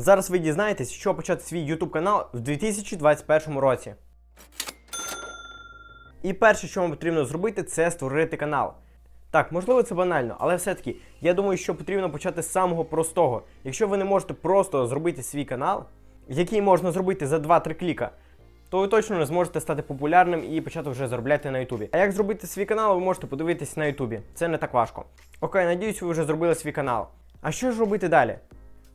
Зараз ви дізнаєтесь, що почати свій YouTube канал в 2021 році. І перше, що вам потрібно зробити, це створити канал. Так, можливо, це банально, але все-таки я думаю, що потрібно почати з самого простого. Якщо ви не можете просто зробити свій канал, який можна зробити за 2-3 кліка, то ви точно не зможете стати популярним і почати вже заробляти на Ютубі. А як зробити свій канал, ви можете подивитись на Ютубі. Це не так важко. Окей, надіюсь, ви вже зробили свій канал. А що ж робити далі?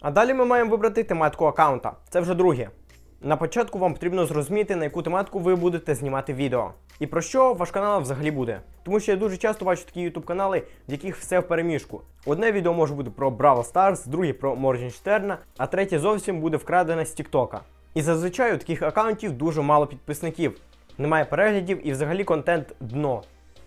А далі ми маємо вибрати тематику аккаунта. Це вже друге. На початку вам потрібно зрозуміти, на яку тематику ви будете знімати відео. І про що ваш канал взагалі буде. Тому що я дуже часто бачу такі YouTube канали, в яких все в переміжку. Одне відео може бути про Brawl Stars, друге про Моргенштерна, а третє зовсім буде вкрадене з Тіктока. І зазвичай у таких аккаунтів дуже мало підписників, немає переглядів і взагалі контент дно.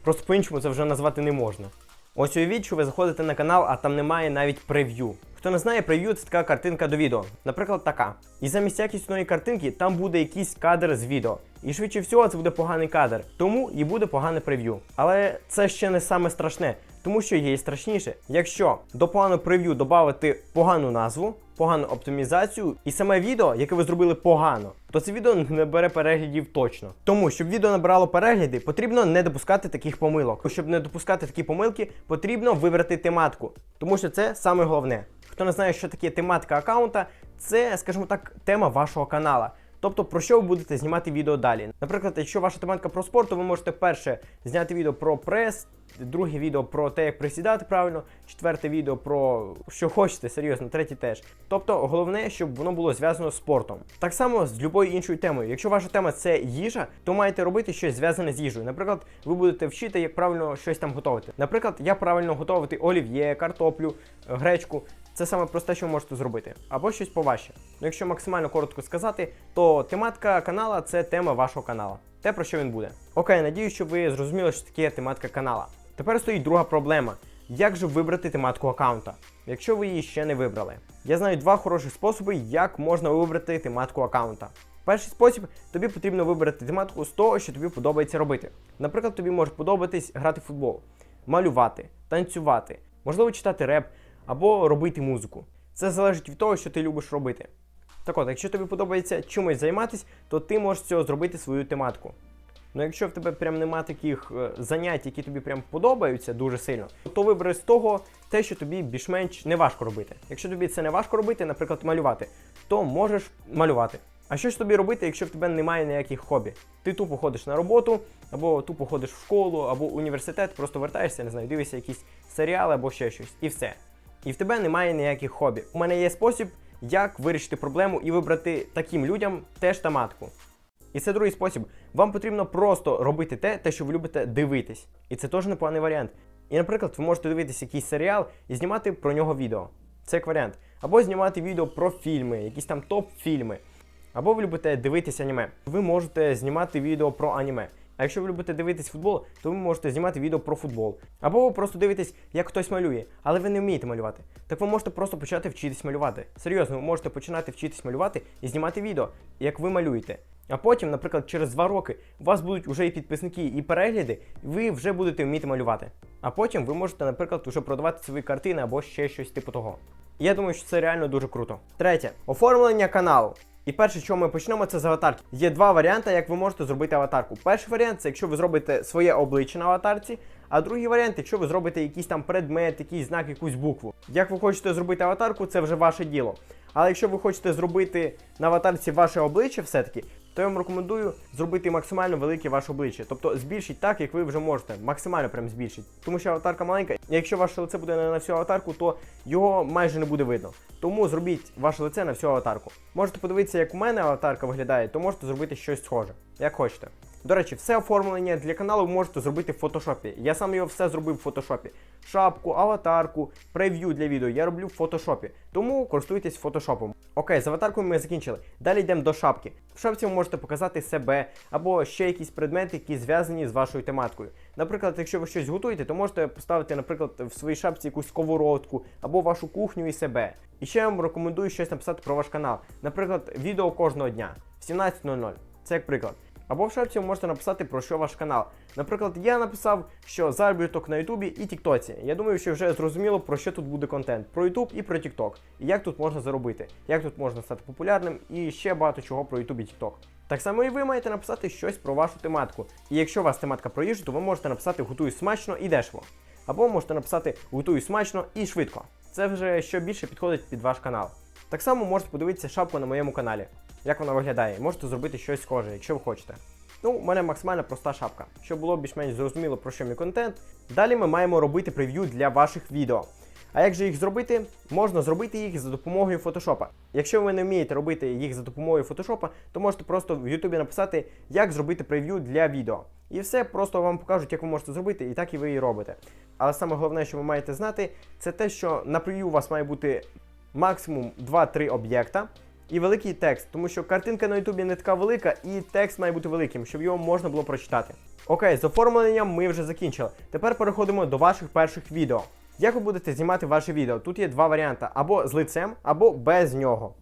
Просто по-іншому це вже назвати не можна. Ось уявіть, що ви заходите на канал, а там немає навіть прев'ю. Хто не знає, прев'ю це така картинка до відео, наприклад, така. І замість якісної картинки там буде якийсь кадр з відео. І швидше всього це буде поганий кадр, тому і буде погане прев'ю. Але це ще не саме страшне, тому що є і страшніше. Якщо до поганого прев'ю додати погану назву, погану оптимізацію і саме відео, яке ви зробили погано, то це відео не бере переглядів точно. Тому щоб відео набирало перегляди, потрібно не допускати таких помилок. Щоб не допускати такі помилки, потрібно вибрати тематику, тому що це саме головне. Хто не знає, що таке тематика аккаунта, це, скажімо так, тема вашого канала. Тобто про що ви будете знімати відео далі. Наприклад, якщо ваша тематика про спорт, то ви можете перше зняти відео про прес, друге відео про те, як присідати правильно, четверте відео про що хочете, серйозно, третє теж. Тобто головне, щоб воно було зв'язано з спортом. Так само з будь-якою іншою темою. Якщо ваша тема це їжа, то маєте робити щось зв'язане з їжею. Наприклад, ви будете вчити, як правильно щось там готувати. Наприклад, як правильно готувати олів'є, картоплю, гречку. Це саме просте, що ви можете зробити, або щось поважче. Ну, якщо максимально коротко сказати, то тематика канала це тема вашого канала. Те, про що він буде. Окей, надію, що ви зрозуміли, що таке тематика канала. Тепер стоїть друга проблема: як же вибрати тематику аккаунта, якщо ви її ще не вибрали. Я знаю два хороші способи, як можна вибрати тематику аккаунта. Перший спосіб тобі потрібно вибрати тематику з того, що тобі подобається робити. Наприклад, тобі може подобатись грати в футбол, малювати, танцювати, можливо, читати реп або робити музику. Це залежить від того, що ти любиш робити. Так от, якщо тобі подобається чимось займатися, то ти можеш цього зробити свою тематику. Ну якщо в тебе прям нема таких е, занять, які тобі прям подобаються дуже сильно, то вибери з того те, що тобі більш-менш не важко робити. Якщо тобі це не важко робити, наприклад, малювати, то можеш малювати. А що ж тобі робити, якщо в тебе немає ніяких хобі? Ти тупо ходиш на роботу, або тупо ходиш в школу, або університет, просто вертаєшся, не знаю, дивишся якісь серіали або ще щось, і все. І в тебе немає ніяких хобі. У мене є спосіб, як вирішити проблему і вибрати таким людям теж тематику. І це другий спосіб. Вам потрібно просто робити те, те, що ви любите дивитись. І це теж непоганий варіант. І, наприклад, ви можете дивитися якийсь серіал і знімати про нього відео. Це як варіант. Або знімати відео про фільми, якісь там топ-фільми. Або ви любите дивитися аніме. Ви можете знімати відео про аніме. А якщо ви любите дивитись футбол, то ви можете знімати відео про футбол. Або ви просто дивитесь, як хтось малює, але ви не вмієте малювати. Так ви можете просто почати вчитись малювати. Серйозно, ви можете починати вчитись малювати і знімати відео, як ви малюєте. А потім, наприклад, через два роки у вас будуть вже і підписники, і перегляди, і ви вже будете вміти малювати. А потім ви можете, наприклад, вже продавати свої картини або ще щось типу того. Я думаю, що це реально дуже круто. Третє оформлення каналу. І перше, що ми почнемо, це з аватарки. Є два варіанти, як ви можете зробити аватарку. Перший варіант це якщо ви зробите своє обличчя на аватарці, а другий варіант, якщо ви зробите якийсь там предмет, якийсь знак, якусь букву. Як ви хочете зробити аватарку, це вже ваше діло. Але якщо ви хочете зробити на аватарці ваше обличчя, все-таки, то я вам рекомендую зробити максимально велике ваше обличчя. Тобто збільшіть так, як ви вже можете. Максимально прям збільшіть. Тому що аватарка маленька, якщо ваше лице буде на всю аватарку, то його майже не буде видно. Тому зробіть ваше лице на всю аватарку. Можете подивитися, як у мене аватарка виглядає, то можете зробити щось схоже, як хочете. До речі, все оформлення для каналу ви можете зробити в фотошопі. Я сам його все зробив в фотошопі. Шапку, аватарку, прев'ю для відео я роблю в фотошопі. Тому користуйтесь фотошопом. Окей, з аватаркою ми закінчили. Далі йдемо до шапки. В шапці ви можете показати себе або ще якісь предмети, які зв'язані з вашою тематикою. Наприклад, якщо ви щось готуєте, то можете поставити, наприклад, в своїй шапці якусь сковородку або вашу кухню і себе. І ще я вам рекомендую щось написати про ваш канал. Наприклад, відео кожного дня в 17.00. Це як приклад. Або в шапці ви можете написати про що ваш канал. Наприклад, я написав, що заробіток на Ютубі і Тіктоці. Я думаю, що вже зрозуміло про що тут буде контент: про Ютуб і про Тікток. І як тут можна заробити, як тут можна стати популярним і ще багато чого про Ютуб і Тікток. Так само і ви маєте написати щось про вашу тематику. І якщо у вас тематика про їжу, то ви можете написати готую смачно і дешево. Або можете написати готую смачно і швидко. Це вже що більше підходить під ваш канал. Так само можете подивитися шапку на моєму каналі, як вона виглядає. Можете зробити щось схоже, якщо ви хочете. Ну, у мене максимально проста шапка, щоб було більш-менш зрозуміло про що мій контент. Далі ми маємо робити прев'ю для ваших відео. А як же їх зробити? Можна зробити їх за допомогою фотошопа. Якщо ви не вмієте робити їх за допомогою фотошопа, то можете просто в Ютубі написати, як зробити прев'ю для відео. І все, просто вам покажуть, як ви можете зробити, і так і ви і робите. Але саме головне, що ви маєте знати, це те, що на прев'ю у вас має бути максимум 2-3 об'єкта. І великий текст, тому що картинка на Ютубі не така велика, і текст має бути великим, щоб його можна було прочитати. Окей, з оформленням ми вже закінчили. Тепер переходимо до ваших перших відео. Як ви будете знімати ваше відео? Тут є два варіанти: або з лицем, або без нього.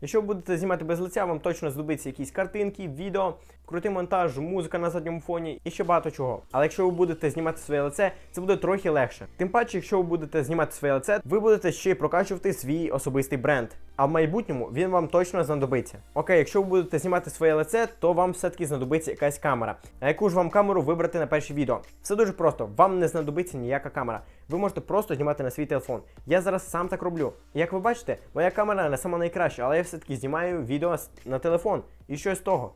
Якщо ви будете знімати без лиця, вам точно знадобиться якісь картинки, відео, крутий монтаж, музика на задньому фоні і ще багато чого. Але якщо ви будете знімати своє лице, це буде трохи легше. Тим паче, якщо ви будете знімати своє лице, ви будете ще й прокачувати свій особистий бренд. А в майбутньому він вам точно знадобиться. Окей, якщо ви будете знімати своє лице, то вам все-таки знадобиться якась камера. А яку ж вам камеру вибрати на перше відео? Все дуже просто, вам не знадобиться ніяка камера. Ви можете просто знімати на свій телефон. Я зараз сам так роблю. Як ви бачите, моя камера не сама найкраща, але я все-таки знімаю відео на телефон. І що з того?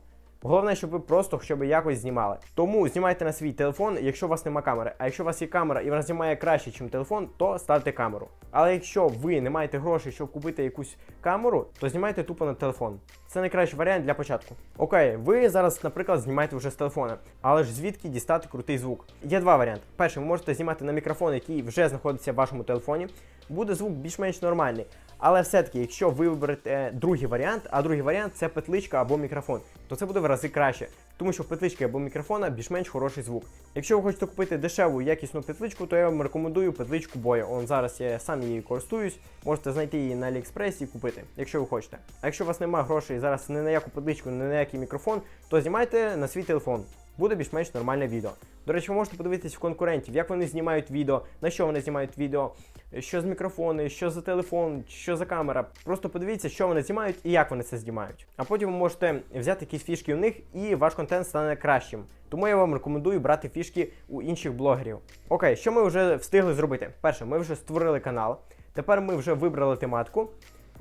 Головне, щоб ви просто щоб якось знімали. Тому знімайте на свій телефон, якщо у вас нема камери. А якщо у вас є камера і вона знімає краще, ніж телефон, то ставте камеру. Але якщо ви не маєте грошей, щоб купити якусь камеру, то знімайте тупо на телефон. Це найкращий варіант для початку. Окей, ви зараз, наприклад, знімаєте вже з телефона, але ж звідки дістати крутий звук? Є два варіанти. Перший, ви можете знімати на мікрофон, який вже знаходиться в вашому телефоні. Буде звук більш-менш нормальний. Але все-таки, якщо ви виберете другий варіант, а другий варіант це петличка або мікрофон, то це буде в рази краще, тому що в петлички або мікрофона більш-менш хороший звук. Якщо ви хочете купити дешеву якісну петличку, то я вам рекомендую петличку Боя. Он зараз я сам її користуюсь, можете знайти її на Аліекспресі і купити, якщо ви хочете. А якщо у вас немає грошей зараз ні на яку петличку, ні на який мікрофон, то знімайте на свій телефон. Буде більш-менш нормальне відео. До речі, ви можете подивитись в конкурентів, як вони знімають відео, на що вони знімають відео, що з мікрофони, що за телефон, що за камера. Просто подивіться, що вони знімають і як вони це знімають. А потім ви можете взяти якісь фішки у них, і ваш контент стане кращим. Тому я вам рекомендую брати фішки у інших блогерів. Окей, що ми вже встигли зробити? Перше, ми вже створили канал. Тепер ми вже вибрали тематику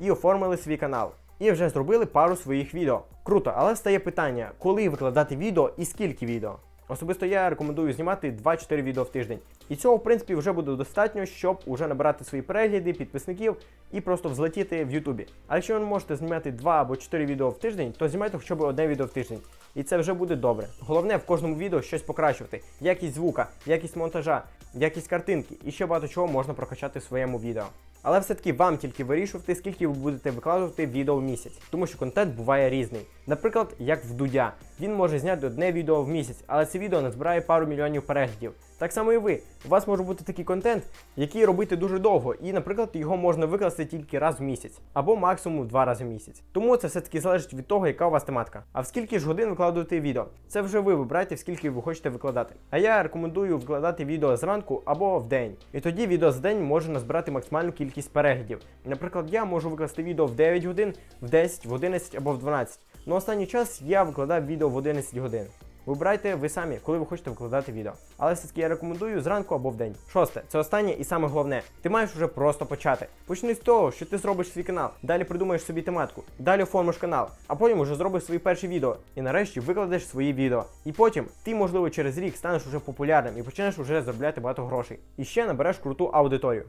і оформили свій канал. І вже зробили пару своїх відео. Круто, але стає питання, коли викладати відео і скільки відео. Особисто я рекомендую знімати 2-4 відео в тиждень. І цього, в принципі, вже буде достатньо, щоб уже набирати свої перегляди, підписників і просто взлетіти в Ютубі. А якщо ви можете знімати 2 або 4 відео в тиждень, то знімайте хоча б одне відео в тиждень. І це вже буде добре. Головне в кожному відео щось покращувати. Якість звука, якість монтажа, якість картинки і ще багато чого можна прокачати в своєму відео. Але все-таки вам тільки вирішувати, скільки ви будете викладувати відео в місяць, тому що контент буває різний. Наприклад, як в Дудя. Він може зняти одне відео в місяць, але це відео не збирає пару мільйонів переглядів. Так само і ви. У вас може бути такий контент, який робити дуже довго, і, наприклад, його можна викласти тільки раз в місяць, або максимум два рази в місяць. Тому це все-таки залежить від того, яка у вас тематика. А в скільки ж годин викладувати відео? Це вже ви вибираєте, в скільки ви хочете викладати. А я рекомендую викладати відео зранку або в день. І тоді відео за день може назбирати максимальну кількість переглядів. Наприклад, я можу викласти відео в 9 годин, в 10, в 11 або в 12. На останній час я викладав відео в 11 годин. Вибирайте ви самі, коли ви хочете викладати відео. Але все-таки я рекомендую зранку або в день. Шосте, це останнє і саме головне. Ти маєш вже просто почати. Почни з того, що ти зробиш свій канал, далі придумаєш собі тематику, далі оформиш канал, а потім вже зробиш свої перші відео. І нарешті викладеш свої відео. І потім ти, можливо, через рік станеш уже популярним і почнеш вже заробляти багато грошей. І ще набереш круту аудиторію.